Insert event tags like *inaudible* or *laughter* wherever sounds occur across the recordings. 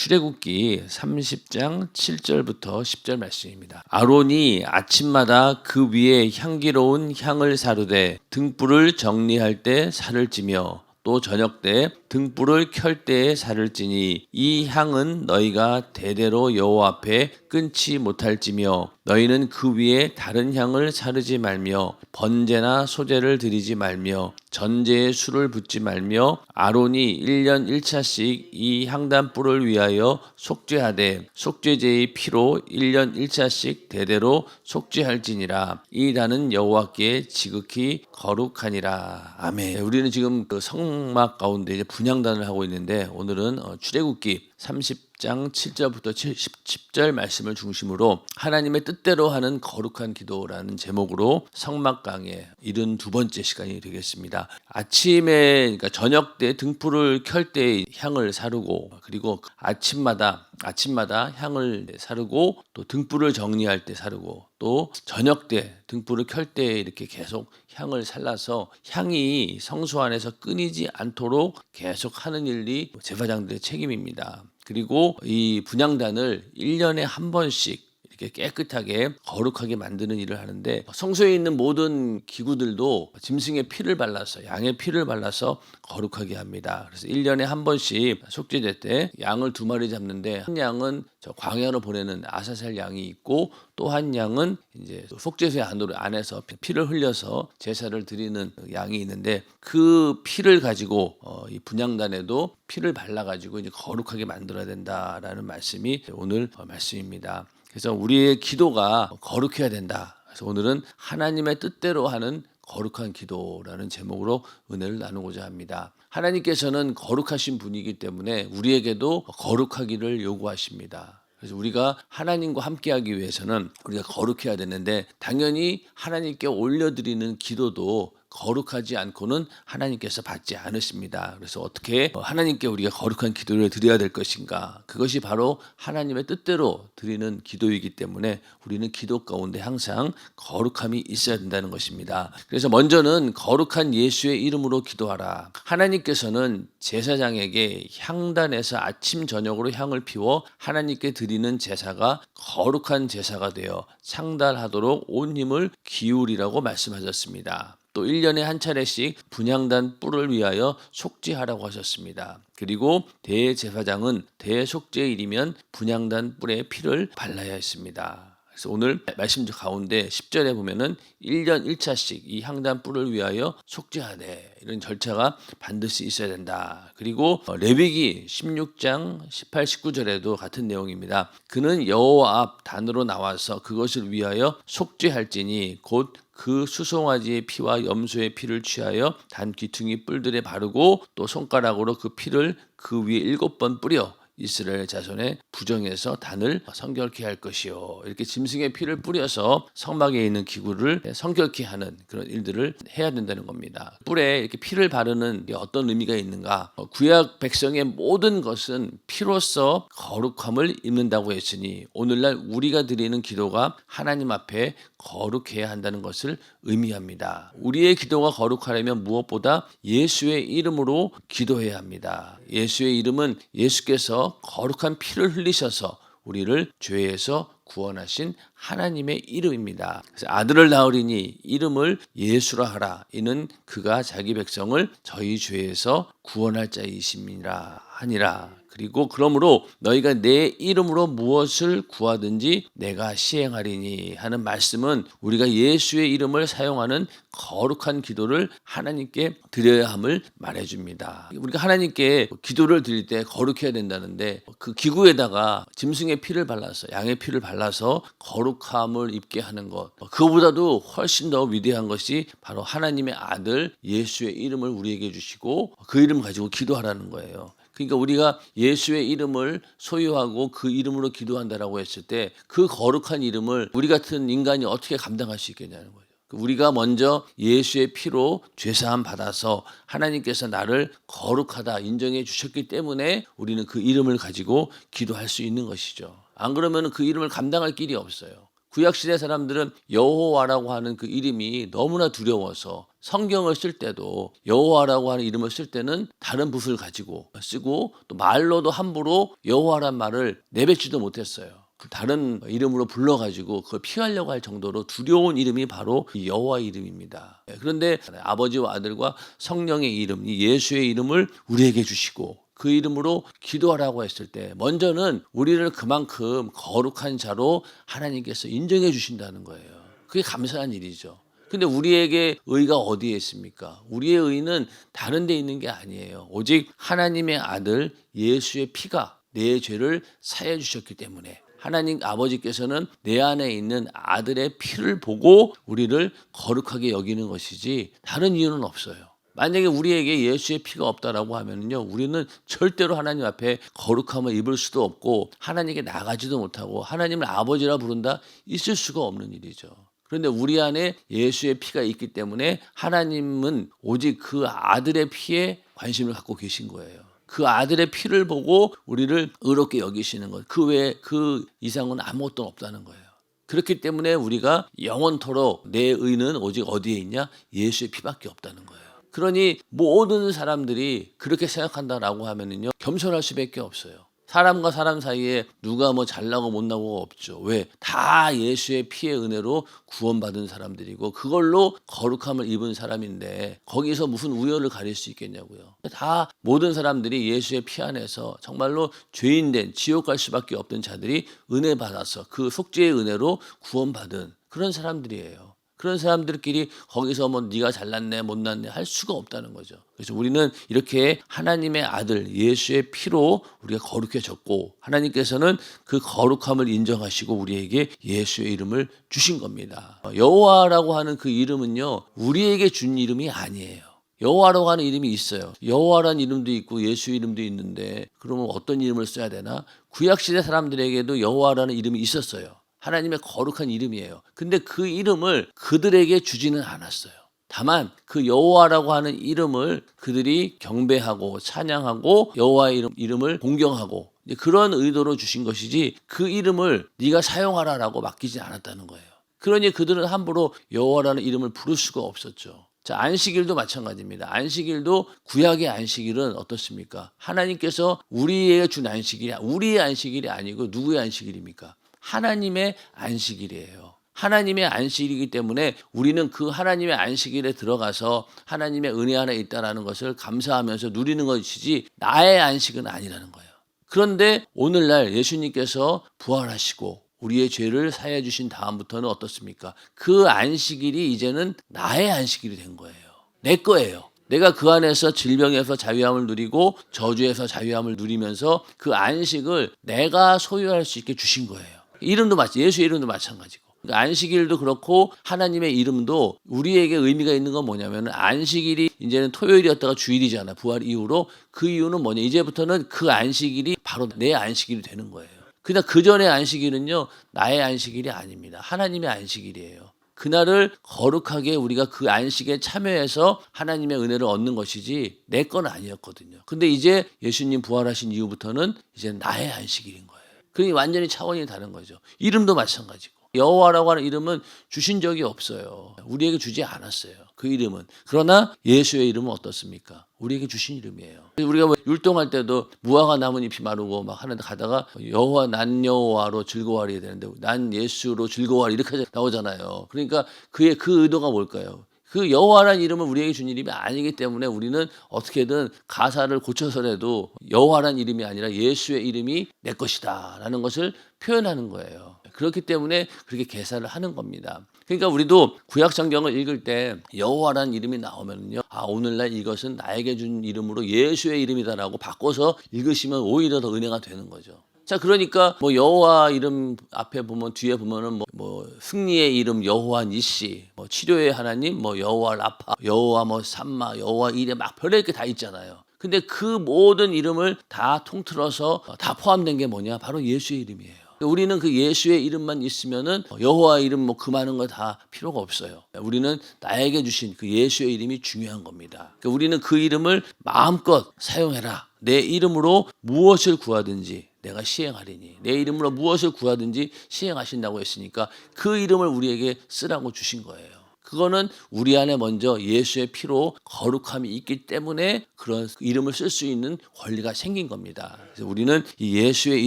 출애굽기 30장 7절부터 10절 말씀입니다. 아론이 아침마다 그 위에 향기로운 향을 사르되 등불을 정리할 때 살을 찌며 또 저녁 때 등불을 켤 때에 살을 찌니 이 향은 너희가 대대로 여호와 앞에 끊지 못할지며 너희는 그 위에 다른 향을 사르지 말며 번제나 소제를 드리지 말며 전제에 술을 붓지 말며 아론이 1년 1차씩 이 향단불을 위하여 속죄하되 속죄제의 피로 1년 1차씩 대대로 속죄할지니라. 이 단은 여호와께 지극히 거룩하니라. 아멘. 우리는 지금 그 성막 가운데 이제 분향단을 하고 있는데 오늘은 어, 출애굽기 30 장 7절부터 10절 말씀을 중심으로 하나님의 뜻대로 하는 거룩한 기도라는 제목으로 성막 강의 72번째 시간이 되겠습니다. 아침에 그러니까 저녁 때 등불을 켤 때 향을 사르고 그리고 아침마다 아침마다 향을 사르고 또 등불을 정리할 때 사르고 또 저녁 때 등불을 켤 때 이렇게 계속 향을 살라서 향이 성소 안에서 끊이지 않도록 계속 하는 일이 제사장들의 책임입니다. 그리고 이 분양단을 1년에 한 번씩 깨끗하게 거룩하게 만드는 일을 하는데 성소에 있는 모든 기구들도 짐승의 피를 발라서 양의 피를 발라서 거룩하게 합니다. 그래서 1년에 한 번씩 속죄제 때 양을 두 마리 잡는데 한 양은 저 광야로 보내는 아사셀 양이 있고 또 한 양은 이제 속죄소의 안으로 안에서 피를 흘려서 제사를 드리는 양이 있는데 그 피를 가지고 어, 이 분양단에도 피를 발라 가지고 이제 거룩하게 만들어야 된다라는 말씀이 오늘 어, 말씀입니다. 그래서 우리의 기도가 거룩해야 된다. 그래서 오늘은 하나님의 뜻대로 하는 거룩한 기도라는 제목으로 은혜를 나누고자 합니다. 하나님께서는 거룩하신 분이기 때문에 우리에게도 거룩하기를 요구하십니다. 그래서 우리가 하나님과 함께하기 위해서는 우리가 거룩해야 되는데 당연히 하나님께 올려드리는 기도도 거룩하지 않고는 하나님께서 받지 않으십니다. 그래서 어떻게 하나님께 우리가 거룩한 기도를 드려야 될 것인가? 그것이 바로 하나님의 뜻대로 드리는 기도이기 때문에 우리는 기도 가운데 항상 거룩함이 있어야 된다는 것입니다. 그래서 먼저는 거룩한 예수의 이름으로 기도하라. 하나님께서는 제사장에게 향단에서 아침 저녁으로 향을 피워 하나님께 드리는 제사가 거룩한 제사가 되어 상달하도록 온 힘을 기울이라고 말씀하셨습니다. 또 1년에 한 차례씩 분향단 뿔을 위하여 속죄하라고 하셨습니다. 그리고 대제사장은 대속죄일이면 분향단 뿔에 피를 발라야 했습니다. 그래서 오늘 말씀 가운데 10절에 보면은 1년 1차씩 이 향단 뿔을 위하여 속죄하되 이런 절차가 반드시 있어야 된다. 그리고 레위기 16장 18, 19절에도 같은 내용입니다. 그는 여호와 앞 단으로 나와서 그것을 위하여 속죄할지니 곧 그 수송아지의 피와 염소의 피를 취하여 단 귀퉁이 뿔들에 바르고 또 손가락으로 그 피를 그 위에 일곱 번 뿌려 이스라엘 자손의 부정에서 단을 성결케 할 것이요. 이렇게 짐승의 피를 뿌려서 성막에 있는 기구를 성결케 하는 그런 일들을 해야 된다는 겁니다. 뿔에 이렇게 피를 바르는 게 어떤 의미가 있는가? 어, 구약 백성의 모든 것은 피로써 거룩함을 입는다고 했으니 오늘날 우리가 드리는 기도가 하나님 앞에 거룩해야 한다는 것을 의미합니다. 우리의 기도가 거룩하려면 무엇보다 예수의 이름으로 기도해야 합니다. 예수의 이름은 예수께서 거룩한 피를 흘리셔서 우리를 죄에서 구원하신 하나님의 이름입니다. 아들을 낳으리니 이름을 예수라 하라. 이는 그가 자기 백성을 저희 죄에서 구원할 자이심이라 하니라. 그리고 그러므로 너희가 내 이름으로 무엇을 구하든지 내가 시행하리니 하는 말씀은 우리가 예수의 이름을 사용하는 거룩한 기도를 하나님께 드려야 함을 말해줍니다. 우리가 하나님께 기도를 드릴 때 거룩해야 된다는데 그 기구에다가 짐승의 피를 발라서 양의 피를 발라서 거룩함을 입게 하는 것 그거보다도 훨씬 더 위대한 것이 바로 하나님의 아들 예수의 이름을 우리에게 주시고 그 이름 가지고 기도하라는 거예요. 그러니까 우리가 예수의 이름을 소유하고 그 이름으로 기도한다라고 했을 때 그 거룩한 이름을 우리 같은 인간이 어떻게 감당할 수 있겠냐는 거예요. 우리가 먼저 예수의 피로 죄사함 받아서 하나님께서 나를 거룩하다 인정해 주셨기 때문에 우리는 그 이름을 가지고 기도할 수 있는 것이죠. 안 그러면 그 이름을 감당할 길이 없어요. 구약 시대 사람들은 여호와라고 하는 그 이름이 너무나 두려워서 성경을 쓸 때도 여호와라고 하는 이름을 쓸 때는 다른 붓을 가지고 쓰고 또 말로도 함부로 여호와란 말을 내뱉지도 못했어요. 다른 이름으로 불러가지고 그걸 피하려고 할 정도로 두려운 이름이 바로 이 여호와 이름입니다. 예, 그런데 아버지와 아들과 성령의 이름, 이 예수의 이름을 우리에게 주시고 그 이름으로 기도하라고 했을 때 먼저는 우리를 그만큼 거룩한 자로 하나님께서 인정해 주신다는 거예요. 그게 감사한 일이죠. 근데 우리에게 의가 어디에 있습니까? 우리의 의는 다른 데 있는 게 아니에요. 오직 하나님의 아들 예수의 피가 내 죄를 사해 주셨기 때문에 하나님 아버지께서는 내 안에 있는 아들의 피를 보고 우리를 거룩하게 여기는 것이지 다른 이유는 없어요. 만약에 우리에게 예수의 피가 없다라고 하면요, 우리는 절대로 하나님 앞에 거룩함을 입을 수도 없고 하나님께 나가지도 못하고 하나님을 아버지라 부른다 있을 수가 없는 일이죠. 그런데 우리 안에 예수의 피가 있기 때문에 하나님은 오직 그 아들의 피에 관심을 갖고 계신 거예요. 그 아들의 피를 보고 우리를 의롭게 여기시는 것. 그 외에 그 이상은 아무것도 없다는 거예요. 그렇기 때문에 우리가 영원토록 내 의는 오직 어디에 있냐? 예수의 피밖에 없다는 거예요. 그러니 모든 사람들이 그렇게 생각한다라고 하면은요 겸손할 수밖에 없어요. 사람과 사람 사이에 누가 뭐 잘나고 못나고 없죠. 왜? 다 예수의 피의 은혜로 구원받은 사람들이고 그걸로 거룩함을 입은 사람인데 거기서 무슨 우열을 가릴 수 있겠냐고요. 다 모든 사람들이 예수의 피 안에서 정말로 죄인된 지옥 갈 수밖에 없던 자들이 은혜 받아서 그 속죄의 은혜로 구원받은 그런 사람들이에요. 그런 사람들끼리 거기서 뭐 네가 잘났네 못났네 할 수가 없다는 거죠. 그래서 우리는 이렇게 하나님의 아들 예수의 피로 우리가 거룩해졌고 하나님께서는 그 거룩함을 인정하시고 우리에게 예수의 이름을 주신 겁니다. 여호와라고 하는 그 이름은요 우리에게 준 이름이 아니에요. 여호와라고 하는 이름이 있어요. 여호와라는 이름도 있고 예수 이름도 있는데 그러면 어떤 이름을 써야 되나? 구약 시대 사람들에게도 여호와라는 이름이 있었어요. 하나님의 거룩한 이름이에요. 근데 그 이름을 그들에게 주지는 않았어요. 다만 그 여호와라고 하는 이름을 그들이 경배하고 찬양하고 여호와의 이름, 이름을 공경하고 그런 의도로 주신 것이지 그 이름을 네가 사용하라라고 맡기지 않았다는 거예요. 그러니 그들은 함부로 여호와라는 이름을 부를 수가 없었죠. 자, 안식일도 마찬가지입니다. 안식일도 구약의 안식일은 어떻습니까? 하나님께서 우리에게 준 안식일이 우리의 안식일이 아니고 누구의 안식일입니까? 하나님의 안식일이에요. 하나님의 안식일이기 때문에 우리는 그 하나님의 안식일에 들어가서 하나님의 은혜 안에 있다라는 것을 감사하면서 누리는 것이지 나의 안식은 아니라는 거예요. 그런데 오늘날 예수님께서 부활하시고 우리의 죄를 사해 주신 다음부터는 어떻습니까? 그 안식일이 이제는 나의 안식일이 된 거예요. 내 거예요. 내가 그 안에서 질병에서 자유함을 누리고 저주에서 자유함을 누리면서 그 안식을 내가 소유할 수 있게 주신 거예요. 이름도 마찬 예수의 이름도 마찬가지고. 그러니까 안식일도 그렇고 하나님의 이름도 우리에게 의미가 있는 건 뭐냐면 안식일이 이제는 토요일이었다가 주일이잖아 부활 이후로 그 이유는 뭐냐 이제부터는 그 안식일이 바로 내 안식일이 되는 거예요. 그냥 그 전의 안식일은요 나의 안식일이 아닙니다. 하나님의 안식일이에요. 그날을 거룩하게 우리가 그 안식에 참여해서 하나님의 은혜를 얻는 것이지 내 건 아니었거든요. 근데 이제 예수님 부활하신 이후부터는 이제 나의 안식일인 거예요. 그러니 완전히 차원이 다른 거죠. 이름도 마찬가지고. 여호와라고 하는 이름은 주신 적이 없어요. 우리에게 주지 않았어요. 그 이름은. 그러나 예수의 이름은 어떻습니까? 우리에게 주신 이름이에요. 우리가 뭐 율동할 때도 무화과 나뭇잎이 마르고 막 하는데 가다가 여호와 난 여호와로 즐거워하려 되는데 난 예수로 즐거워하리 이렇게 나오잖아요. 그러니까 그의 그 의도가 뭘까요? 그 여호와라는 이름은 우리에게 준 이름이 아니기 때문에 우리는 어떻게든 가사를 고쳐서라도 여호와라는 이름이 아니라 예수의 이름이 내 것이다라는 것을 표현하는 거예요. 그렇기 때문에 그렇게 계산을 하는 겁니다. 그러니까 우리도 구약 성경을 읽을 때 여호와라는 이름이 나오면요. 아, 오늘날 이것은 나에게 준 이름으로 예수의 이름이다라고 바꿔서 읽으시면 오히려 더 은혜가 되는 거죠. 자, 그러니까 뭐 여호와 이름 앞에 보면 뒤에 보면은 뭐, 뭐 승리의 이름 여호와 니시, 뭐 치료의 하나님, 뭐 여호와 라파, 여호와 뭐 삼마, 여호와 이레 막 별의게 다 있잖아요. 근데 그 모든 이름을 다 통틀어서 다 포함된 게 뭐냐? 바로 예수의 이름이에요. 우리는 그 예수의 이름만 있으면은 여호와 이름 뭐 그 많은 거 다 필요가 없어요. 우리는 나에게 주신 그 예수의 이름이 중요한 겁니다. 그러니까 우리는 그 이름을 마음껏 사용해라. 내 이름으로 무엇을 구하든지 내가 시행하리니 내 이름으로 무엇을 구하든지 시행하신다고 했으니까 그 이름을 우리에게 쓰라고 주신 거예요. 그거는 우리 안에 먼저 예수의 피로 거룩함이 있기 때문에 그런 이름을 쓸 수 있는 권리가 생긴 겁니다. 그래서 우리는 이 예수의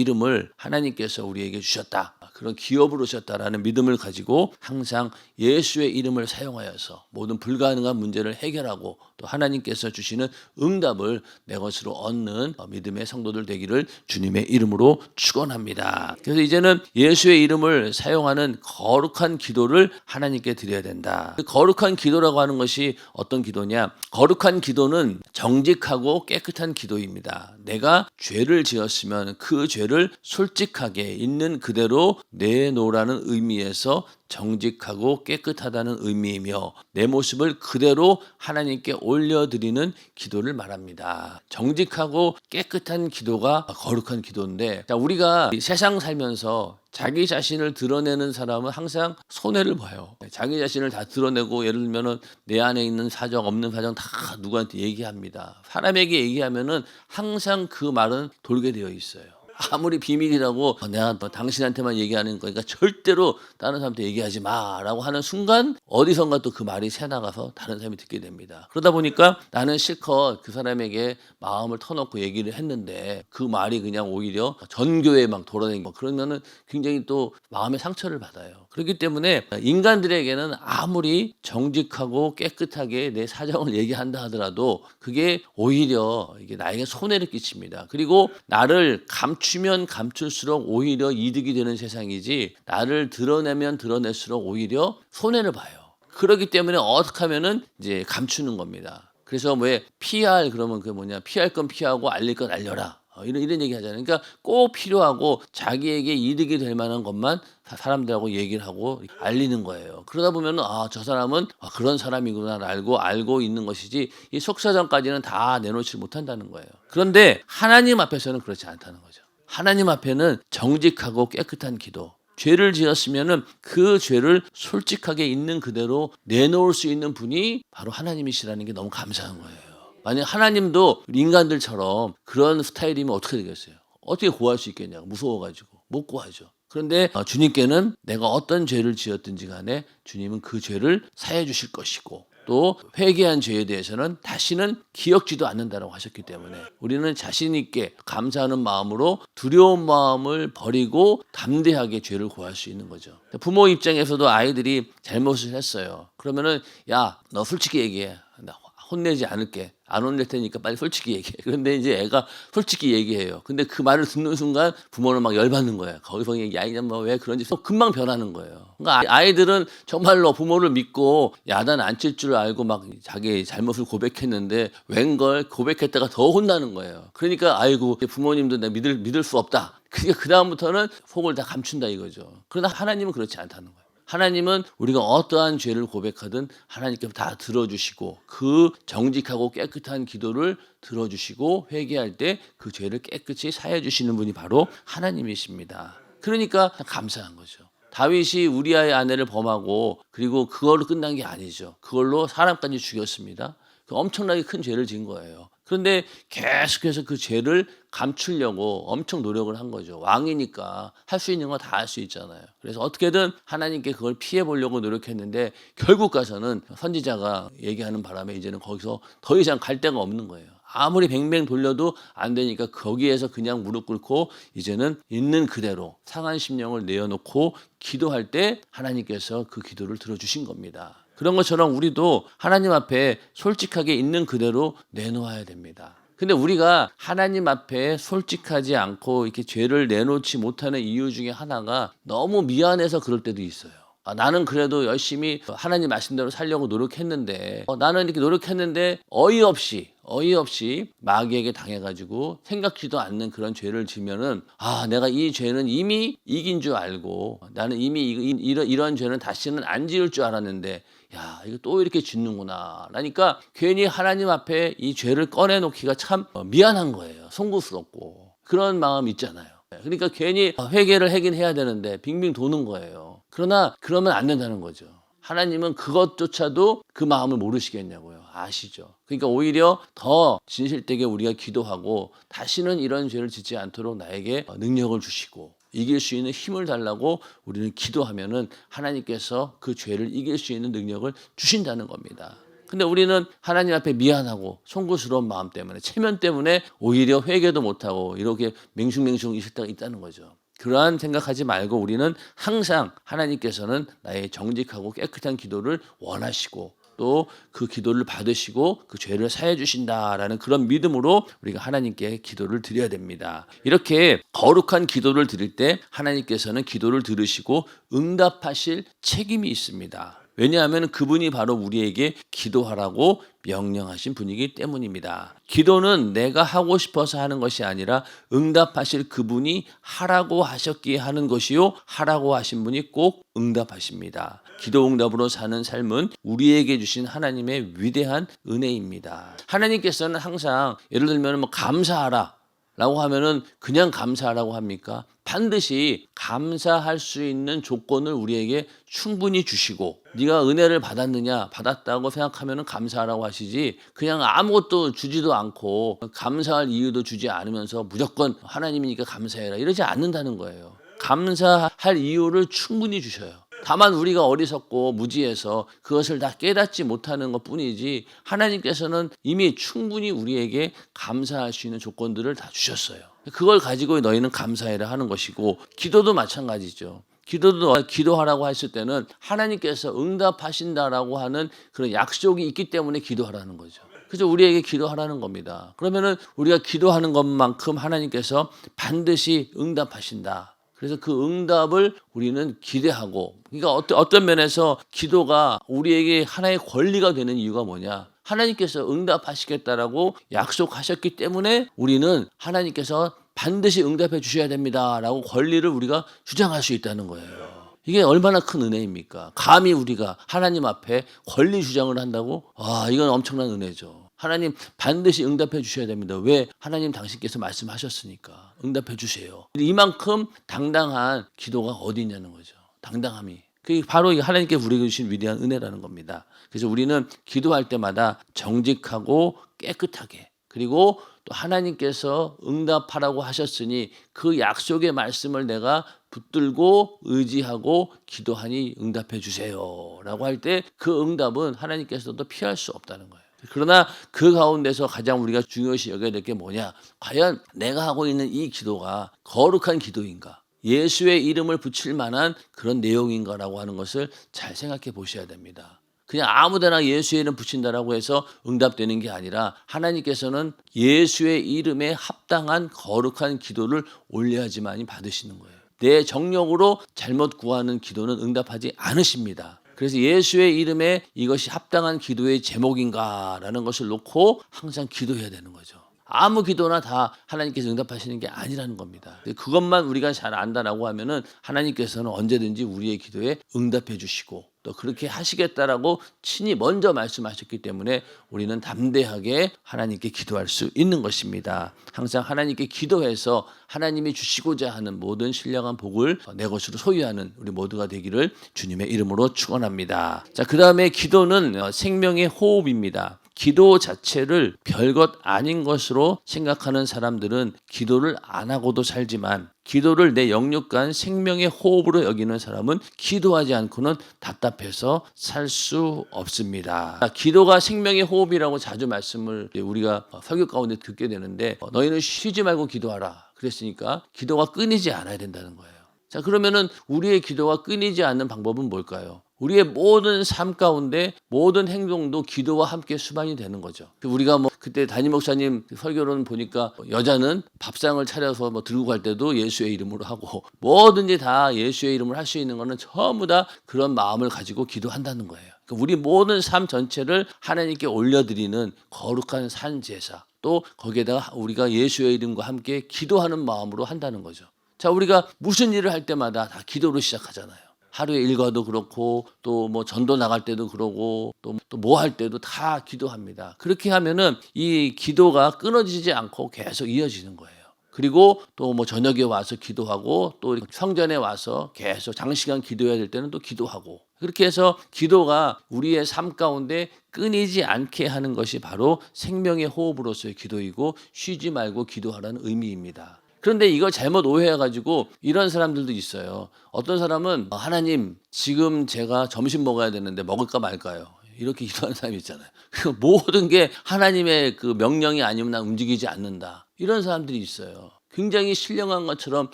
이름을 하나님께서 우리에게 주셨다. 그런 기업으로 주셨다라는 믿음을 가지고 항상 예수의 이름을 사용하여서 모든 불가능한 문제를 해결하고 또 하나님께서 주시는 응답을 내 것으로 얻는 믿음의 성도들 되기를 주님의 이름으로 축원합니다. 그래서 이제는 예수의 이름을 사용하는 거룩한 기도를 하나님께 드려야 된다. 그 거룩한 기도라고 하는 것이 어떤 기도냐? 거룩한 기도는 정직하고 깨끗한 기도입니다. 내가 죄를 지었으면 그 죄를 솔직하게 있는 그대로 내놓으라는 의미에서 정직하고 깨끗하다는 의미이며 내 모습을 그대로 하나님께 올려드리는 기도를 말합니다. 정직하고 깨끗한 기도가 거룩한 기도인데 자, 우리가 이 세상 살면서 자기 자신을 드러내는 사람은 항상 손해를 봐요. 자기 자신을 다 드러내고 예를 들면은 내 안에 있는 사정 없는 사정 다 누구한테 얘기합니다. 사람에게 얘기하면은 항상 그 말은 돌게 되어 있어요. 아무리 비밀이라고 어, 내가 너 당신한테만 얘기하는 거니까 절대로 다른 사람한테 얘기하지 마라고 하는 순간 어디선가 또 그 말이 새나가서 다른 사람이 듣게 됩니다. 그러다 보니까 나는 실컷 그 사람에게 마음을 터놓고 얘기를 했는데 그 말이 그냥 오히려 전교에 막 돌아다니고 그러면은 굉장히 또 마음의 상처를 받아요. 그렇기 때문에 인간들에게는 아무리 정직하고 깨끗하게 내 사정을 얘기한다 하더라도 그게 오히려 이게 나에게 손해를 끼칩니다. 그리고 나를 감추면 감출수록 오히려 이득이 되는 세상이지 나를 드러내면 드러낼수록 오히려 손해를 봐요. 그렇기 때문에 어떻게 하면은 이제 감추는 겁니다. 그래서 왜 PR 그러면 그 뭐냐 피할 건 피하고 알릴 건 알려라. 어, 이런 이런 얘기 하잖아요. 그러니까 꼭 필요하고 자기에게 이득이 될 만한 것만 사- 사람들하고 얘기를 하고 알리는 거예요. 그러다 보면은 아저 사람은 아, 그런 사람이구나 알고 알고 있는 것이지 이 속사정까지는 다 내놓지 못한다는 거예요. 그런데 하나님 앞에서는 그렇지 않다는 거죠. 하나님 앞에는 정직하고 깨끗한 기도. 죄를 지었으면은 그 죄를 솔직하게 있는 그대로 내놓을 수 있는 분이 바로 하나님이시라는 게 너무 감사한 거예요. 만약 하나님도 인간들처럼 그런 스타일이면 어떻게 되겠어요? 어떻게 구할 수 있겠냐고 무서워가지고 못 구하죠. 그런데 어, 주님께는 내가 어떤 죄를 지었든지 간에 주님은 그 죄를 사해 주실 것이고 또 회개한 죄에 대해서는 다시는 기억지도 않는다라고 하셨기 때문에 우리는 자신 있게 감사하는 마음으로 두려운 마음을 버리고 담대하게 죄를 구할 수 있는 거죠. 부모 입장에서도 아이들이 잘못을 했어요. 그러면은 야 너 솔직히 얘기해. 나 혼내지 않을게. 안 혼낼 테니까 빨리 솔직히 얘기해. *laughs* 그런데 이제 애가 솔직히 얘기해요. 근데 그 말을 듣는 순간 부모는 막 열받는 거예요. 거기서 얘기, 야, 이놈 뭐왜 그런지 또 금방 변하는 거예요. 그러니까 아이- 아이들은 정말로 부모를 믿고 야단 안 칠 줄 알고 막 자기 잘못을 고백했는데 웬걸 고백했다가 더 혼나는 거예요. 그러니까 아이고 부모님도 내 믿을 믿을 수 없다. 그러니까 그 다음부터는 속을 다 감춘다 이거죠. 그러나 하나님은 그렇지 않다는 거예요. 하나님은 우리가 어떠한 죄를 고백하든 하나님께 다 들어주시고 그 정직하고 깨끗한 기도를 들어주시고 회개할 때 그 죄를 깨끗이 사해 주시는 분이 바로 하나님이십니다. 그러니까 감사한 거죠. 다윗이 우리아의 아내를 범하고 그리고 그걸로 끝난 게 아니죠. 그걸로 사람까지 죽였습니다. 그 엄청나게 큰 죄를 지은 거예요. 그런데 계속해서 그 죄를 감추려고 엄청 노력을 한 거죠. 왕이니까 할 수 있는 거 다 할 수 있잖아요. 그래서 어떻게든 하나님께 그걸 피해 보려고 노력했는데 결국 가서는 선지자가 얘기하는 바람에 이제는 거기서 더 이상 갈 데가 없는 거예요. 아무리 뱅뱅 돌려도 안 되니까 거기에서 그냥 무릎 꿇고 이제는 있는 그대로 상한 심령을 내어놓고 기도할 때 하나님께서 그 기도를 들어주신 겁니다. 그런 것처럼 우리도 하나님 앞에 솔직하게 있는 그대로 내놓아야 됩니다. 근데 우리가 하나님 앞에 솔직하지 않고 이렇게 죄를 내놓지 못하는 이유 중에 하나가 너무 미안해서 그럴 때도 있어요. 아, 나는 그래도 열심히 하나님 말씀대로 살려고 노력했는데 어, 나는 이렇게 노력했는데 어이없이 어이없이 마귀에게 당해가지고 생각지도 않는 그런 죄를 지면은 아 내가 이 죄는 이미 이긴 줄 알고 나는 이미 이, 이, 이런 이런 죄는 다시는 안 지을 줄 알았는데 야 이거 또 이렇게 짓는구나. 그러니까 괜히 하나님 앞에 이 죄를 꺼내놓기가 참 어, 미안한 거예요. 송구스럽고. 그런 마음 있잖아요. 그러니까 괜히 회개를 하긴 해야 되는데 빙빙 도는 거예요. 그러나 그러면 안 된다는 거죠. 하나님은 그것조차도 그 마음을 모르시겠냐고요. 아시죠? 그러니까 오히려 더 진실되게 우리가 기도하고 다시는 이런 죄를 짓지 않도록 나에게 능력을 주시고 이길 수 있는 힘을 달라고 우리는 기도하면은 하나님께서 그 죄를 이길 수 있는 능력을 주신다는 겁니다. 근데 우리는 하나님 앞에 미안하고 송구스러운 마음 때문에 체면 때문에 오히려 회개도 못하고 이렇게 맹숭맹숭 있을 있다는 거죠. 그러한 생각하지 말고 우리는 항상 하나님께서는 나의 정직하고 깨끗한 기도를 원하시고 또 그 기도를 받으시고 그 죄를 사해 주신다라는 그런 믿음으로 우리가 하나님께 기도를 드려야 됩니다. 이렇게 거룩한 기도를 드릴 때 하나님께서는 기도를 들으시고 응답하실 책임이 있습니다. 왜냐하면 그분이 바로 우리에게 기도하라고 명령하신 분이기 때문입니다. 기도는 내가 하고 싶어서 하는 것이 아니라 응답하실 그분이 하라고 하셨기에 하는 것이요. 하라고 하신 분이 꼭 응답하십니다. 기도 응답으로 사는 삶은 우리에게 주신 하나님의 위대한 은혜입니다. 하나님께서는 항상 예를 들면 뭐 감사하라 라고 하면은 그냥 감사하라고 합니까? 반드시 감사할 수 있는 조건을 우리에게 충분히 주시고 네가 은혜를 받았느냐 받았다고 생각하면은 감사하라고 하시지 그냥 아무것도 주지도 않고 감사할 이유도 주지 않으면서 무조건 하나님이니까 감사해라 이러지 않는다는 거예요. 감사할 이유를 충분히 주셔요. 다만 우리가 어리석고 무지해서 그것을 다 깨닫지 못하는 것 뿐이지 하나님께서는 이미 충분히 우리에게 감사할 수 있는 조건들을 다 주셨어요. 그걸 가지고 너희는 감사해라 하는 것이고 기도도 마찬가지죠. 기도도 기도하라고 했을 때는 하나님께서 응답하신다라고 하는 그런 약속이 있기 때문에 기도하라는 거죠. 그래서 우리에게 기도하라는 겁니다. 그러면은 우리가 기도하는 것만큼 하나님께서 반드시 응답하신다. 그래서 그 응답을 우리는 기대하고, 그러니까 어떤, 어떤 면에서 기도가 우리에게 하나의 권리가 되는 이유가 뭐냐? 하나님께서 응답하시겠다라고 약속하셨기 때문에 우리는 하나님께서 반드시 응답해 주셔야 됩니다라고 권리를 우리가 주장할 수 있다는 거예요. 이게 얼마나 큰 은혜입니까? 감히 우리가 하나님 앞에 권리 주장을 한다고? 아, 이건 엄청난 은혜죠. 하나님 반드시 응답해 주셔야 됩니다. 왜? 하나님 당신께서 말씀하셨으니까 응답해 주세요. 이만큼 당당한 기도가 어디 있냐는 거죠. 당당함이. 그게 바로 이 하나님께 우리에게 주신 위대한 은혜라는 겁니다. 그래서 우리는 기도할 때마다 정직하고 깨끗하게 그리고 또 하나님께서 응답하라고 하셨으니 그 약속의 말씀을 내가 붙들고 의지하고 기도하니 응답해 주세요라고 할 때 그 응답은 하나님께서도 피할 수 없다는 거예요. 그러나 그 가운데서 가장 우리가 중요시 여겨야 될 게 뭐냐? 과연 내가 하고 있는 이 기도가 거룩한 기도인가? 예수의 이름을 붙일 만한 그런 내용인가라고 하는 것을 잘 생각해 보셔야 됩니다. 그냥 아무데나 예수의 이름 붙인다라고 해서 응답되는 게 아니라 하나님께서는 예수의 이름에 합당한 거룩한 기도를 올려야지만이 받으시는 거예요. 내 정력으로 잘못 구하는 기도는 응답하지 않으십니다. 그래서 예수의 이름에 이것이 합당한 기도의 제목인가라는 것을 놓고 항상 기도해야 되는 거죠. 아무 기도나 다 하나님께서 응답하시는 게 아니라는 겁니다. 그것만 우리가 잘 안다라고 하면은 하나님께서는 언제든지 우리의 기도에 응답해 주시고 또 그렇게 하시겠다라고 친히 먼저 말씀하셨기 때문에 우리는 담대하게 하나님께 기도할 수 있는 것입니다. 항상 하나님께 기도해서 하나님이 주시고자 하는 모든 신령한 복을 내 것으로 소유하는 우리 모두가 되기를 주님의 이름으로 축원합니다. 자, 그다음에 기도는 생명의 호흡입니다. 기도 자체를 별것 아닌 것으로 생각하는 사람들은 기도를 안 하고도 살지만 기도를 내 영육 간 생명의 호흡으로 여기는 사람은 기도하지 않고는 답답해서 살 수 없습니다. 기도가 생명의 호흡이라고 자주 말씀을 우리가 설교 가운데 듣게 되는데 너희는 쉬지 말고 기도하라. 그랬으니까 기도가 끊이지 않아야 된다는 거예요. 자, 그러면은 우리의 기도가 끊이지 않는 방법은 뭘까요? 우리의 모든 삶 가운데 모든 행동도 기도와 함께 수반이 되는 거죠. 우리가 뭐 그때 담임 목사님 설교로는 보니까 여자는 밥상을 차려서 뭐 들고 갈 때도 예수의 이름으로 하고 뭐든지 다 예수의 이름을 할 수 있는 거는 전부 다 그런 마음을 가지고 기도한다는 거예요. 그러니까 우리 모든 삶 전체를 하나님께 올려드리는 거룩한 산 제사 또 거기에다가 우리가 예수의 이름과 함께 기도하는 마음으로 한다는 거죠. 자, 우리가 무슨 일을 할 때마다 다 기도로 시작하잖아요. 하루에 일과도 그렇고 또 뭐 전도 나갈 때도 그러고 또 뭐 할 때도 다 기도합니다. 그렇게 하면은 이 기도가 끊어지지 않고 계속 이어지는 거예요. 그리고 또 뭐 저녁에 와서 기도하고 또 성전에 와서 계속 장시간 기도해야 될 때는 또 기도하고 그렇게 해서 기도가 우리의 삶 가운데 끊이지 않게 하는 것이 바로 생명의 호흡으로서의 기도이고 쉬지 말고 기도하라는 의미입니다. 그런데 이걸 잘못 오해해가지고 이런 사람들도 있어요. 어떤 사람은 어, 하나님 지금 제가 점심 먹어야 되는데 먹을까 말까요? 이렇게 *laughs* 기도하는 사람이 있잖아요. 그 모든 게 하나님의 그 명령이 아니면 난 움직이지 않는다. 이런 사람들이 있어요. 굉장히 신령한 것처럼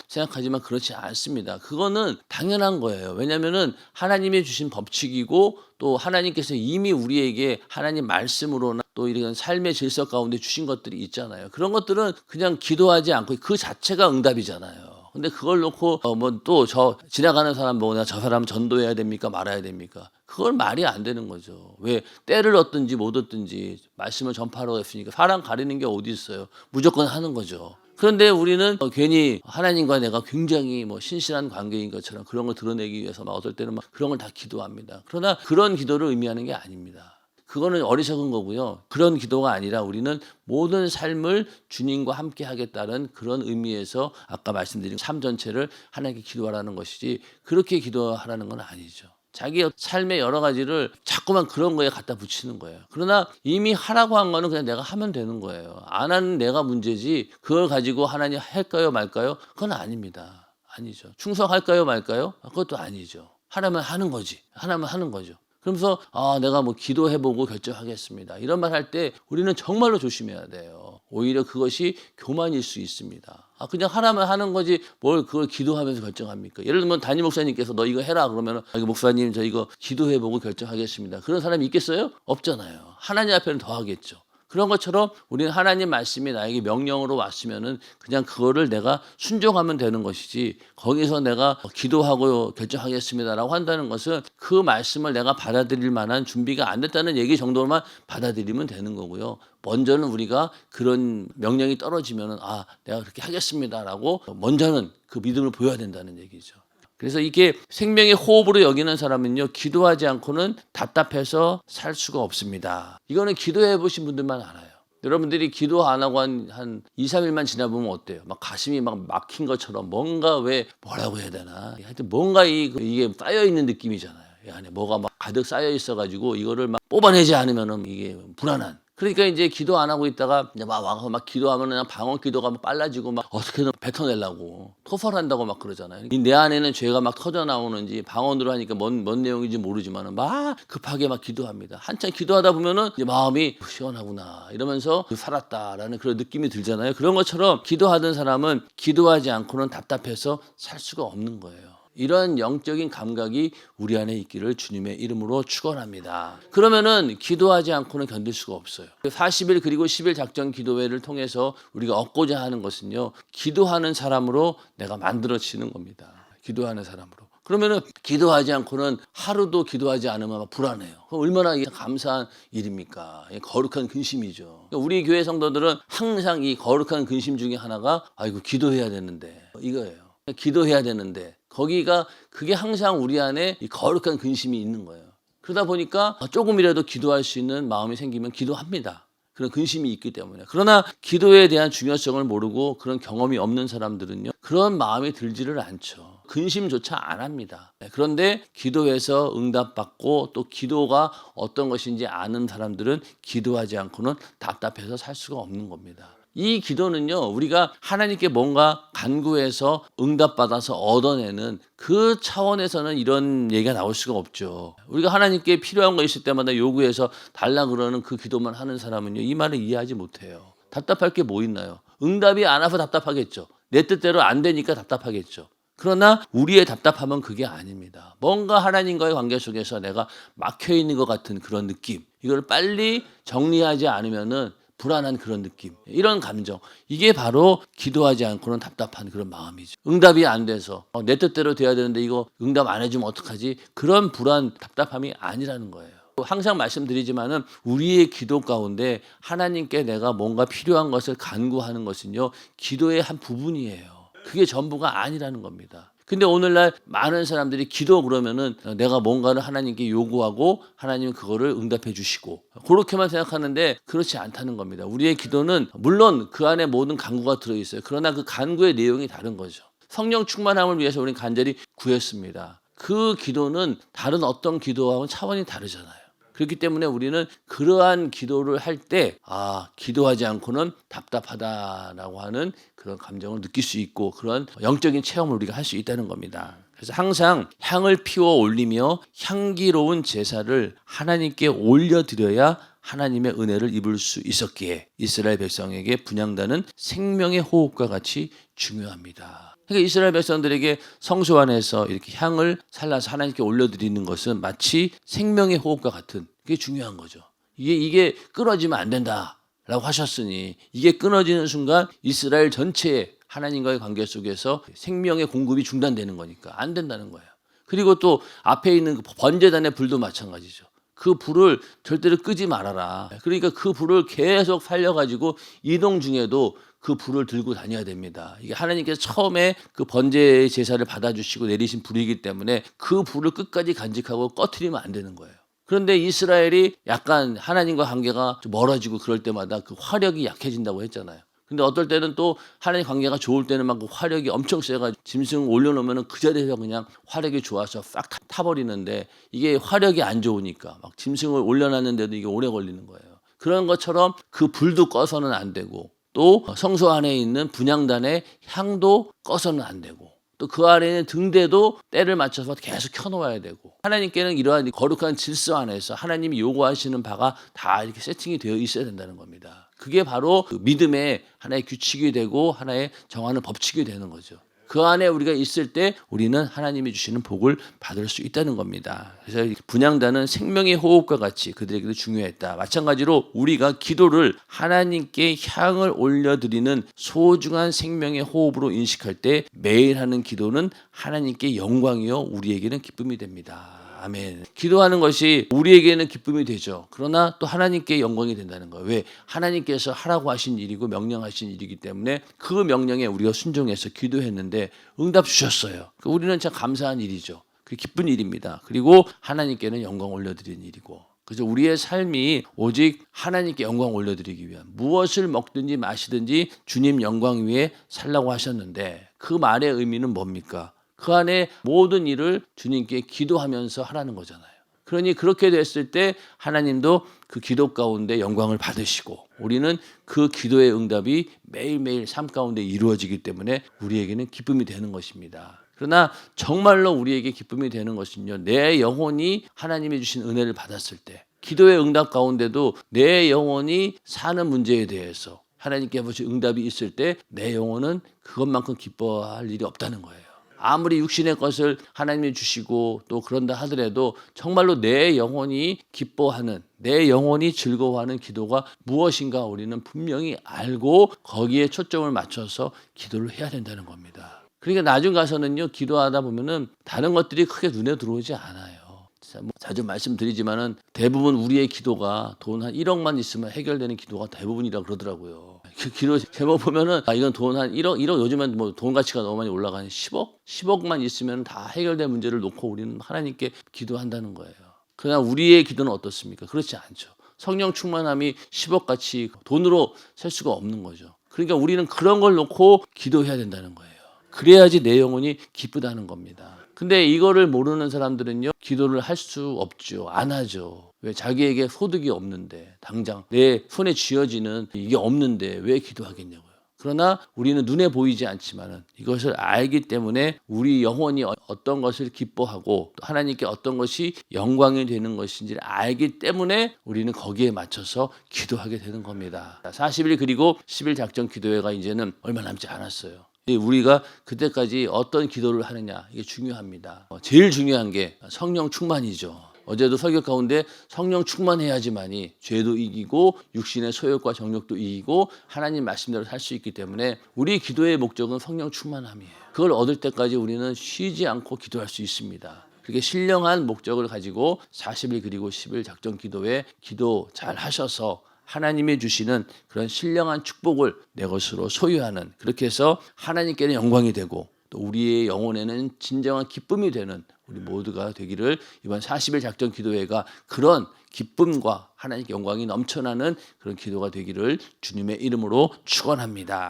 생각하지만 그렇지 않습니다. 그거는 당연한 거예요. 왜냐하면은 하나님이 주신 법칙이고 또 하나님께서 이미 우리에게 하나님 말씀으로나 또 이런 삶의 질서 가운데 주신 것들이 있잖아요. 그런 것들은 그냥 기도하지 않고 그 자체가 응답이잖아요. 근데 그걸 놓고 어 뭐 또 저 지나가는 사람 보거나 저 사람 전도해야 됩니까 말아야 됩니까? 그걸 말이 안 되는 거죠. 왜 때를 얻든지 못 얻든지 말씀을 전파하라고 했으니까 사람 가리는 게 어디 있어요? 무조건 하는 거죠. 그런데 우리는 어, 괜히 하나님과 내가 굉장히 뭐 신실한 관계인 것처럼 그런 걸 드러내기 위해서 막 어떨 때는 막 그런 걸 다 기도합니다. 그러나 그런 기도를 의미하는 게 아닙니다. 그거는 어리석은 거고요. 그런 기도가 아니라 우리는 모든 삶을 주님과 함께 하겠다는 그런 의미에서 아까 말씀드린 삶 전체를 하나님께 기도하라는 것이지 그렇게 기도하라는 건 아니죠. 자기 삶의 여러 가지를 자꾸만 그런 거에 갖다 붙이는 거예요. 그러나 이미 하라고 한 거는 그냥 내가 하면 되는 거예요. 안 하는 내가 문제지 그걸 가지고 하나님 할까요 말까요? 그건 아닙니다. 아니죠. 충성할까요 말까요? 그것도 아니죠. 하나면 하는 거지. 하나면 하는 거죠. 그러면서 아 내가 뭐 기도해보고 결정하겠습니다. 이런 말 할 때 우리는 정말로 조심해야 돼요. 오히려 그것이 교만일 수 있습니다. 아 그냥 하나만 하는 거지 뭘 그걸 기도하면서 결정합니까? 예를 들면 담임 목사님께서 너 이거 해라 그러면 아, 목사님 저 이거 기도해보고 결정하겠습니다. 그런 사람이 있겠어요? 없잖아요. 하나님 앞에는 더 하겠죠. 그런 것처럼 우리는 하나님 말씀이 나에게 명령으로 왔으면은 그냥 그거를 내가 순종하면 되는 것이지 거기서 내가 기도하고 결정하겠습니다라고 한다는 것은 그 말씀을 내가 받아들일 만한 준비가 안 됐다는 얘기 정도로만 받아들이면 되는 거고요. 먼저는 우리가 그런 명령이 떨어지면은 아 내가 그렇게 하겠습니다라고 먼저는 그 믿음을 보여야 된다는 얘기죠. 그래서 이게 생명의 호흡으로 여기는 사람은요, 기도하지 않고는 답답해서 살 수가 없습니다. 이거는 기도해 보신 분들만 알아요. 여러분들이 기도 안 하고 한, 한 2, 3일만 지나보면 어때요? 막 가슴이 막 막힌 것처럼 뭔가 왜 뭐라고 해야 되나? 하여튼 뭔가 이, 이게 쌓여있는 느낌이잖아요. 이 안에 뭐가 막 가득 쌓여 있어가지고 이거를 막 뽑아내지 않으면은 이게 불안한. 그러니까 이제 기도 안 하고 있다가 이제 막 와서 막 기도하면 그냥 방언 기도가 막 빨라지고 막 어떻게든 뱉어내려고 토설한다고 막 그러잖아요. 이내 안에는 죄가 막 터져 나오는지 방언으로 하니까 뭔, 뭔 내용인지 모르지만은 막 급하게 막 기도합니다. 한참 기도하다 보면은 이제 마음이 시원하구나 이러면서 살았다라는 그런 느낌이 들잖아요. 그런 것처럼 기도하던 사람은 기도하지 않고는 답답해서 살 수가 없는 거예요. 이런 영적인 감각이 우리 안에 있기를 주님의 이름으로 축원합니다. 그러면은 기도하지 않고는 견딜 수가 없어요. 40일 그리고 10일 작전 기도회를 통해서 우리가 얻고자 하는 것은요. 기도하는 사람으로 내가 만들어지는 겁니다. 기도하는 사람으로. 그러면은 기도하지 않고는 하루도 기도하지 않으면 불안해요. 얼마나 감사한 일입니까? 거룩한 근심이죠. 우리 교회 성도들은 항상 이 거룩한 근심 중에 하나가 아이고 기도해야 되는데 이거예요. 기도해야 되는데 거기가 그게 항상 우리 안에 이 거룩한 근심이 있는 거예요. 그러다 보니까 조금이라도 기도할 수 있는 마음이 생기면 기도합니다. 그런 근심이 있기 때문에. 그러나 기도에 대한 중요성을 모르고 그런 경험이 없는 사람들은요. 그런 마음이 들지를 않죠. 근심조차 안 합니다. 네, 그런데 기도해서 응답받고 또 기도가 어떤 것인지 아는 사람들은 기도하지 않고는 답답해서 살 수가 없는 겁니다. 이 기도는요, 우리가 하나님께 뭔가 간구해서 응답받아서 얻어내는 그 차원에서는 이런 얘기가 나올 수가 없죠. 우리가 하나님께 필요한 거 있을 때마다 요구해서 달라 그러는 그 기도만 하는 사람은요, 이 말을 이해하지 못해요. 답답할 게 뭐 있나요? 응답이 안 와서 답답하겠죠. 내 뜻대로 안 되니까 답답하겠죠. 그러나 우리의 답답함은 그게 아닙니다. 뭔가 하나님과의 관계 속에서 내가 막혀 있는 것 같은 그런 느낌. 이걸 빨리 정리하지 않으면은 불안한 그런 느낌, 이런 감정, 이게 바로 기도하지 않고는 답답한 그런 마음이죠. 응답이 안 돼서 어, 내 뜻대로 돼야 되는데 이거 응답 안 해주면 어떡하지? 그런 불안, 답답함이 아니라는 거예요. 항상 말씀드리지만은 우리의 기도 가운데 하나님께 내가 뭔가 필요한 것을 간구하는 것은요, 기도의 한 부분이에요. 그게 전부가 아니라는 겁니다. 근데 오늘날 많은 사람들이 기도 그러면은 내가 뭔가를 하나님께 요구하고 하나님은 그거를 응답해 주시고 그렇게만 생각하는데 그렇지 않다는 겁니다. 우리의 기도는 물론 그 안에 모든 간구가 들어 있어요. 그러나 그 간구의 내용이 다른 거죠. 성령 충만함을 위해서 우리는 간절히 구했습니다. 그 기도는 다른 어떤 기도와는 차원이 다르잖아요. 그렇기 때문에 우리는 그러한 기도를 할 때, 아, 기도하지 않고는 답답하다라고 하는 그런 감정을 느낄 수 있고 그런 영적인 체험을 우리가 할 수 있다는 겁니다. 그래서 항상 향을 피워 올리며 향기로운 제사를 하나님께 올려드려야 하나님의 은혜를 입을 수 있었기에 이스라엘 백성에게 분양단은 생명의 호흡과 같이 중요합니다. 그러니까 이스라엘 백성들에게 성소 안에서 이렇게 향을 살라서 하나님께 올려드리는 것은 마치 생명의 호흡과 같은 그게 중요한 거죠. 이게 이게 끊어지면 안 된다 라고 하셨으니 이게 끊어지는 순간 이스라엘 전체의 하나님과의 관계 속에서 생명의 공급이 중단되는 거니까 안 된다는 거예요. 그리고 또 앞에 있는 그 번제단의 불도 마찬가지죠. 그 불을 절대로 끄지 말아라. 그러니까 그 불을 계속 살려가지고 이동 중에도 그 불을 들고 다녀야 됩니다. 이게 하나님께서 처음에 그 번제 제사를 받아주시고 내리신 불이기 때문에 그 불을 끝까지 간직하고 꺼트리면 안 되는 거예요. 그런데 이스라엘이 약간 하나님과 관계가 좀 멀어지고 그럴 때마다 그 화력이 약해진다고 했잖아요. 근데 어떨 때는 또 하나님 관계가 좋을 때는 막 그 화력이 엄청 세가지고 짐승 올려놓으면 그 자리에서 그냥 화력이 좋아서 싹 타- 타버리는데 이게 화력이 안 좋으니까 막 짐승을 올려놨는데도 이게 오래 걸리는 거예요. 그런 것처럼 그 불도 꺼서는 안 되고 또 성소 안에 있는 분양단의 향도 꺼서는 안 되고 또 그 안에 있는 등대도 때를 맞춰서 계속 켜놓아야 되고 하나님께는 이러한 거룩한 질서 안에서 하나님이 요구하시는 바가 다 이렇게 세팅이 되어 있어야 된다는 겁니다. 그게 바로 그 믿음의 하나의 규칙이 되고 하나의 정하는 법칙이 되는 거죠. 그 안에 우리가 있을 때 우리는 하나님이 주시는 복을 받을 수 있다는 겁니다. 그래서 이 분양단은 생명의 호흡과 같이 그들에게도 중요했다. 마찬가지로 우리가 기도를 하나님께 향을 올려드리는 소중한 생명의 호흡으로 인식할 때 매일 하는 기도는 하나님께 영광이요 우리에게는 기쁨이 됩니다. 아멘. 기도하는 것이 우리에게는 기쁨이 되죠. 그러나 또 하나님께 영광이 된다는 거예요. 왜? 하나님께서 하라고 하신 일이고 명령하신 일이기 때문에 그 명령에 우리가 순종해서 기도했는데 응답 주셨어요. 그 우리는 참 감사한 일이죠. 그 기쁜 일입니다. 그리고 하나님께는 영광 올려드리는 일이고. 그래서 우리의 삶이 오직 하나님께 영광 올려드리기 위한 무엇을 먹든지 마시든지 주님 영광 위에 살라고 하셨는데 그 말의 의미는 뭡니까? 그 안에 모든 일을 주님께 기도하면서 하라는 거잖아요. 그러니 그렇게 됐을 때 하나님도 그 기도 가운데 영광을 받으시고 우리는 그 기도의 응답이 매일매일 삶 가운데 이루어지기 때문에 우리에게는 기쁨이 되는 것입니다. 그러나 정말로 우리에게 기쁨이 되는 것은요. 내 영혼이 하나님이 주신 은혜를 받았을 때 기도의 응답 가운데도 내 영혼이 사는 문제에 대해서 하나님께 아버지 응답이 있을 때 내 영혼은 그것만큼 기뻐할 일이 없다는 거예요. 아무리 육신의 것을 하나님이 주시고 또 그런다 하더라도 정말로 내 영혼이 기뻐하는 내 영혼이 즐거워하는 기도가 무엇인가 우리는 분명히 알고 거기에 초점을 맞춰서 기도를 해야 된다는 겁니다. 그러니까 나중 가서는요 기도하다 보면은 다른 것들이 크게 눈에 들어오지 않아요. 자, 뭐 자주 말씀드리지만은 대부분 우리의 기도가 돈 한 1억만 있으면 해결되는 기도가 대부분이라 그러더라고요. 그 기도 제목 보면은 아 이건 돈 한 1억 1억 요즘엔 뭐 돈 가치가 너무 많이 올라가는 10억 10억만 있으면 다 해결될 문제를 놓고 우리는 하나님께 기도한다는 거예요. 그러나 우리의 기도는 어떻습니까? 그렇지 않죠. 성령 충만함이 10억 같이 돈으로 셀 수가 없는 거죠. 그러니까 우리는 그런 걸 놓고 기도해야 된다는 거예요. 그래야지 내 영혼이 기쁘다는 겁니다. 근데 이거를 모르는 사람들은요, 기도를 할 수 없죠. 안 하죠. 왜 자기에게 소득이 없는데, 당장 내 손에 쥐어지는 이게 없는데 왜 기도하겠냐고요. 그러나 우리는 눈에 보이지 않지만은 이것을 알기 때문에 우리 영혼이 어- 어떤 것을 기뻐하고 또 하나님께 어떤 것이 영광이 되는 것인지를 알기 때문에 우리는 거기에 맞춰서 기도하게 되는 겁니다. 40일 그리고 10일 작전 기도회가 이제는 얼마 남지 않았어요. 이 우리가 그때까지 어떤 기도를 하느냐 이게 중요합니다. 어, 제일 중요한 게 성령 충만이죠. 어제도 설교 가운데 성령 충만해야지만이 죄도 이기고 육신의 소욕과 정욕도 이기고 하나님 말씀대로 살 수 있기 때문에 우리 기도의 목적은 성령 충만함이에요. 그걸 얻을 때까지 우리는 쉬지 않고 기도할 수 있습니다. 그렇게 신령한 목적을 가지고 40일 그리고 10일 작전 기도에 기도 잘 하셔서 하나님이 주시는 그런 신령한 축복을 내 것으로 소유하는 그렇게 해서 하나님께는 영광이 되고 또 우리의 영혼에는 진정한 기쁨이 되는 우리 모두가 되기를 이번 40일 작전 기도회가 그런 기쁨과 하나님께 영광이 넘쳐나는 그런 기도가 되기를 주님의 이름으로 축원합니다.